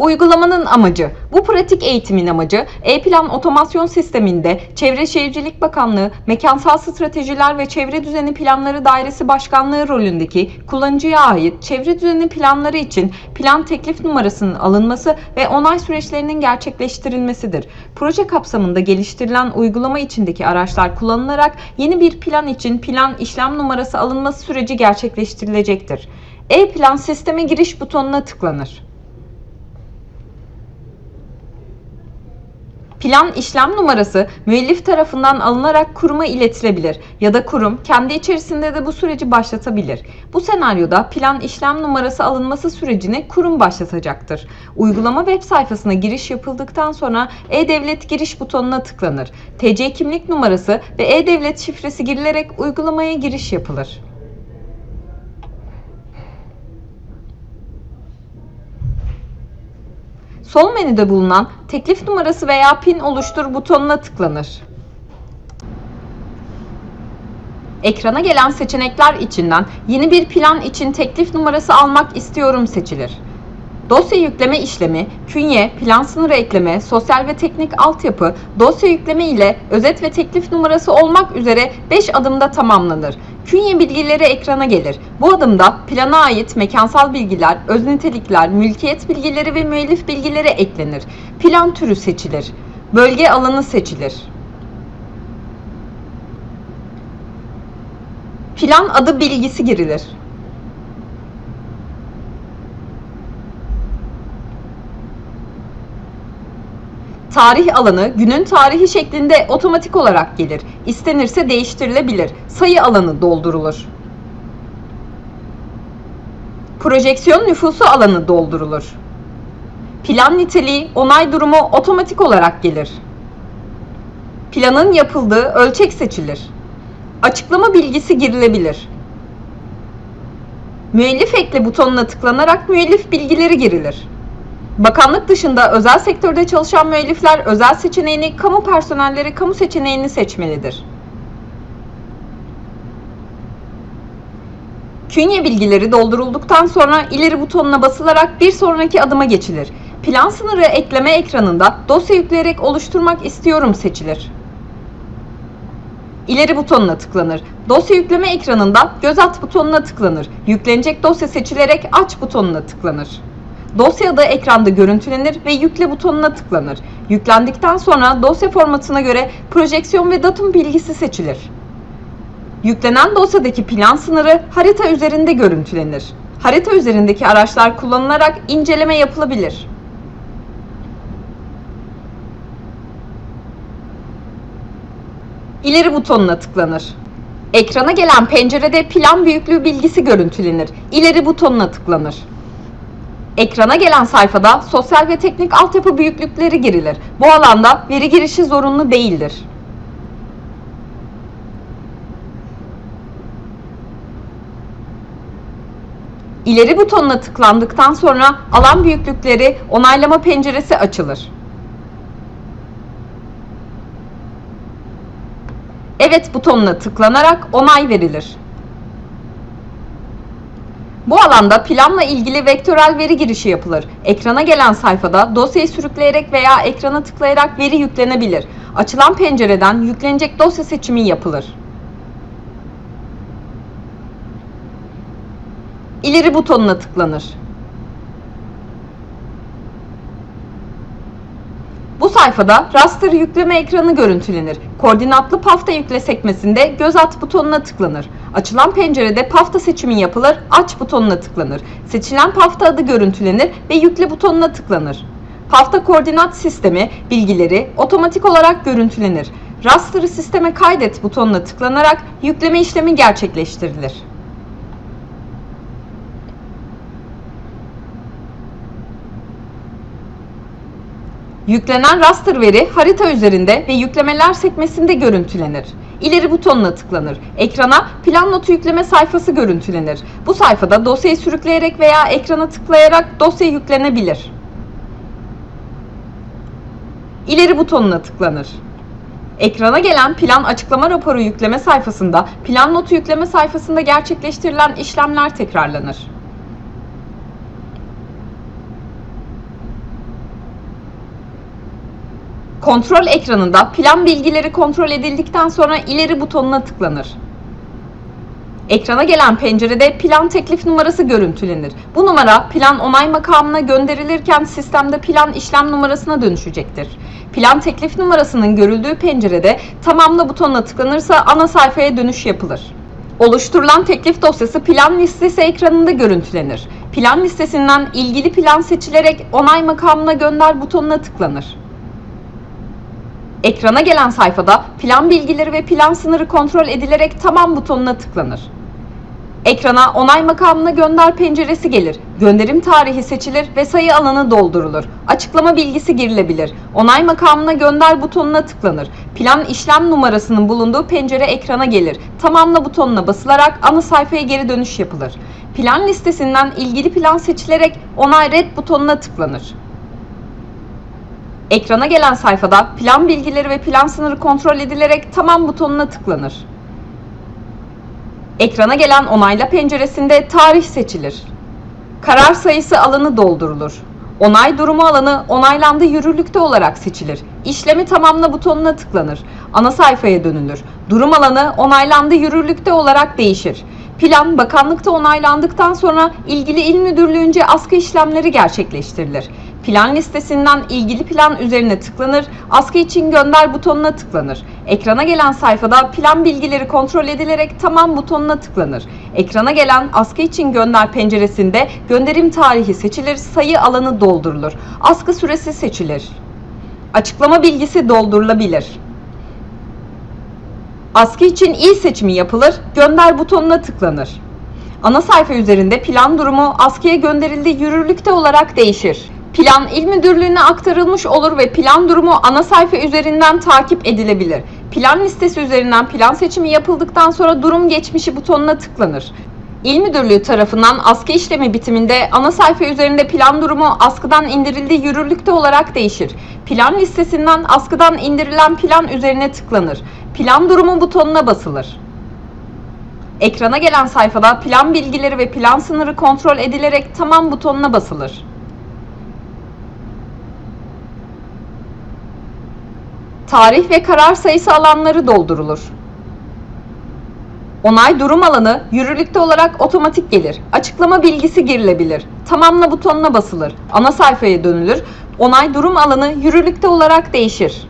Uygulamanın amacı, bu pratik eğitimin amacı, E-Plan Otomasyon Sistemi'nde Çevre Şehircilik Bakanlığı, Mekansal Stratejiler ve Çevre Düzeni Planları Dairesi Başkanlığı rolündeki kullanıcıya ait çevre düzeni planları için plan teklif numarasının alınması ve onay süreçlerinin gerçekleştirilmesidir. Proje kapsamında geliştirilen uygulama içindeki araçlar kullanılarak yeni bir plan için plan işlem numarası alınması süreci gerçekleştirilecektir. E-Plan sisteme giriş butonuna tıklanır. Plan işlem numarası müellif tarafından alınarak kuruma iletilebilir ya da kurum kendi içerisinde de bu süreci başlatabilir. Bu senaryoda plan işlem numarası alınması sürecini kurum başlatacaktır. Uygulama web sayfasına giriş yapıldıktan sonra e-devlet giriş butonuna tıklanır. TC kimlik numarası ve e-devlet şifresi girilerek uygulamaya giriş yapılır. Sol menüde bulunan teklif numarası veya pin oluştur butonuna tıklanır. Ekrana gelen seçenekler içinden yeni bir plan için teklif numarası almak istiyorum seçilir. Dosya yükleme işlemi, künye, plan sınırı ekleme, sosyal ve teknik altyapı, dosya yükleme ile özet ve teklif numarası olmak üzere 5 adımda tamamlanır. Künye bilgileri ekrana gelir. Bu adımda plana ait mekansal bilgiler, öz nitelikler, mülkiyet bilgileri ve müellif bilgileri eklenir. Plan türü seçilir. Bölge alanı seçilir. Plan adı bilgisi girilir. Tarih alanı günün tarihi şeklinde otomatik olarak gelir. İstenirse değiştirilebilir. Sayı alanı doldurulur. Projeksiyon nüfusu alanı doldurulur. Plan niteliği, onay durumu otomatik olarak gelir. Planın yapıldığı ölçek seçilir. Açıklama bilgisi girilebilir. Müellif ekle butonuna tıklanarak müellif bilgileri girilir. Bakanlık dışında özel sektörde çalışan müellifler özel seçeneğini, kamu personelleri kamu seçeneğini seçmelidir. Künye bilgileri doldurulduktan sonra ileri butonuna basılarak bir sonraki adıma geçilir. Plan sınırı ekleme ekranında dosya yükleyerek oluşturmak istiyorum seçilir. İleri butonuna tıklanır. Dosya yükleme ekranında göz at butonuna tıklanır. Yüklenecek dosya seçilerek aç butonuna tıklanır. Dosya adı ekranda görüntülenir ve yükle butonuna tıklanır. Yüklendikten sonra dosya formatına göre projeksiyon ve datum bilgisi seçilir. Yüklenen dosyadaki plan sınırı harita üzerinde görüntülenir. Harita üzerindeki araçlar kullanılarak inceleme yapılabilir. İleri butonuna tıklanır. Ekrana gelen pencerede plan büyüklüğü bilgisi görüntülenir. İleri butonuna tıklanır. Ekrana gelen sayfada sosyal ve teknik altyapı büyüklükleri girilir. Bu alanda veri girişi zorunlu değildir. İleri butonuna tıklandıktan sonra alan büyüklükleri onaylama penceresi açılır. Evet butonuna tıklanarak onay verilir. Bu alanda planla ilgili vektörel veri girişi yapılır. Ekrana gelen sayfada dosyayı sürükleyerek veya ekrana tıklayarak veri yüklenebilir. Açılan pencereden yüklenecek dosya seçimi yapılır. İleri butonuna tıklanır. Bu sayfada raster yükleme ekranı görüntülenir. Koordinatlı pafta yükle sekmesinde göz at butonuna tıklanır. Açılan pencerede pafta seçimi yapılır, aç butonuna tıklanır. Seçilen pafta adı görüntülenir ve yükle butonuna tıklanır. Pafta koordinat sistemi bilgileri otomatik olarak görüntülenir. Raster'ı sisteme kaydet butonuna tıklanarak yükleme işlemi gerçekleştirilir. Yüklenen raster veri harita üzerinde ve yüklemeler sekmesinde görüntülenir. İleri butonuna tıklanır. Ekrana plan notu yükleme sayfası görüntülenir. Bu sayfada dosyayı sürükleyerek veya ekrana tıklayarak dosya yüklenebilir. İleri butonuna tıklanır. Ekrana gelen plan açıklama raporu yükleme sayfasında plan notu yükleme sayfasında gerçekleştirilen işlemler tekrarlanır. Kontrol ekranında plan bilgileri kontrol edildikten sonra ileri butonuna tıklanır. Ekrana gelen pencerede plan teklif numarası görüntülenir. Bu numara plan onay makamına gönderilirken sistemde plan işlem numarasına dönüşecektir. Plan teklif numarasının görüldüğü pencerede tamamla butonuna tıklanırsa ana sayfaya dönüş yapılır. Oluşturulan teklif dosyası plan listesi ekranında görüntülenir. Plan listesinden ilgili plan seçilerek onay makamına gönder butonuna tıklanır. Ekrana gelen sayfada plan bilgileri ve plan sınırı kontrol edilerek tamam butonuna tıklanır. Ekrana onay makamına gönder penceresi gelir. Gönderim tarihi seçilir ve sayı alanı doldurulur. Açıklama bilgisi girilebilir. Onay makamına gönder butonuna tıklanır. Plan işlem numarasının bulunduğu pencere ekrana gelir. Tamamla butonuna basılarak ana sayfaya geri dönüş yapılır. Plan listesinden ilgili plan seçilerek onay red butonuna tıklanır. Ekrana gelen sayfada plan bilgileri ve plan sınırı kontrol edilerek tamam butonuna tıklanır. Ekrana gelen onayla penceresinde tarih seçilir. Karar sayısı alanı doldurulur. Onay durumu alanı onaylandı yürürlükte olarak seçilir. İşlemi tamamla butonuna tıklanır. Ana sayfaya dönülür. Durum alanı onaylandı yürürlükte olarak değişir. Plan bakanlıkta onaylandıktan sonra ilgili il müdürlüğünce askı işlemleri gerçekleştirilir. Plan listesinden ilgili plan üzerine tıklanır, askı için gönder butonuna tıklanır. Ekrana gelen sayfada plan bilgileri kontrol edilerek tamam butonuna tıklanır. Ekrana gelen askı için gönder penceresinde gönderim tarihi seçilir, sayı alanı doldurulur. Askı süresi seçilir. Açıklama bilgisi doldurulabilir. Askı için il seçimi yapılır, gönder butonuna tıklanır. Ana sayfa üzerinde plan durumu askıya gönderildi yürürlükte olarak değişir. Plan il müdürlüğüne aktarılmış olur ve plan durumu ana sayfa üzerinden takip edilebilir. Plan listesi üzerinden plan seçimi yapıldıktan sonra durum geçmişi butonuna tıklanır. İl Müdürlüğü tarafından askı işlemi bitiminde ana sayfa üzerinde plan durumu askıdan indirildiği yürürlükte olarak değişir. Plan listesinden askıdan indirilen plan üzerine tıklanır. Plan durumu butonuna basılır. Ekrana gelen sayfada plan bilgileri ve plan sınırı kontrol edilerek tamam butonuna basılır. Tarih ve karar sayısı alanları doldurulur. Onay durum alanı yürürlükte olarak otomatik gelir. Açıklama bilgisi girilebilir. Tamamla butonuna basılır. Ana sayfaya dönülür. Onay durum alanı yürürlükte olarak değişir.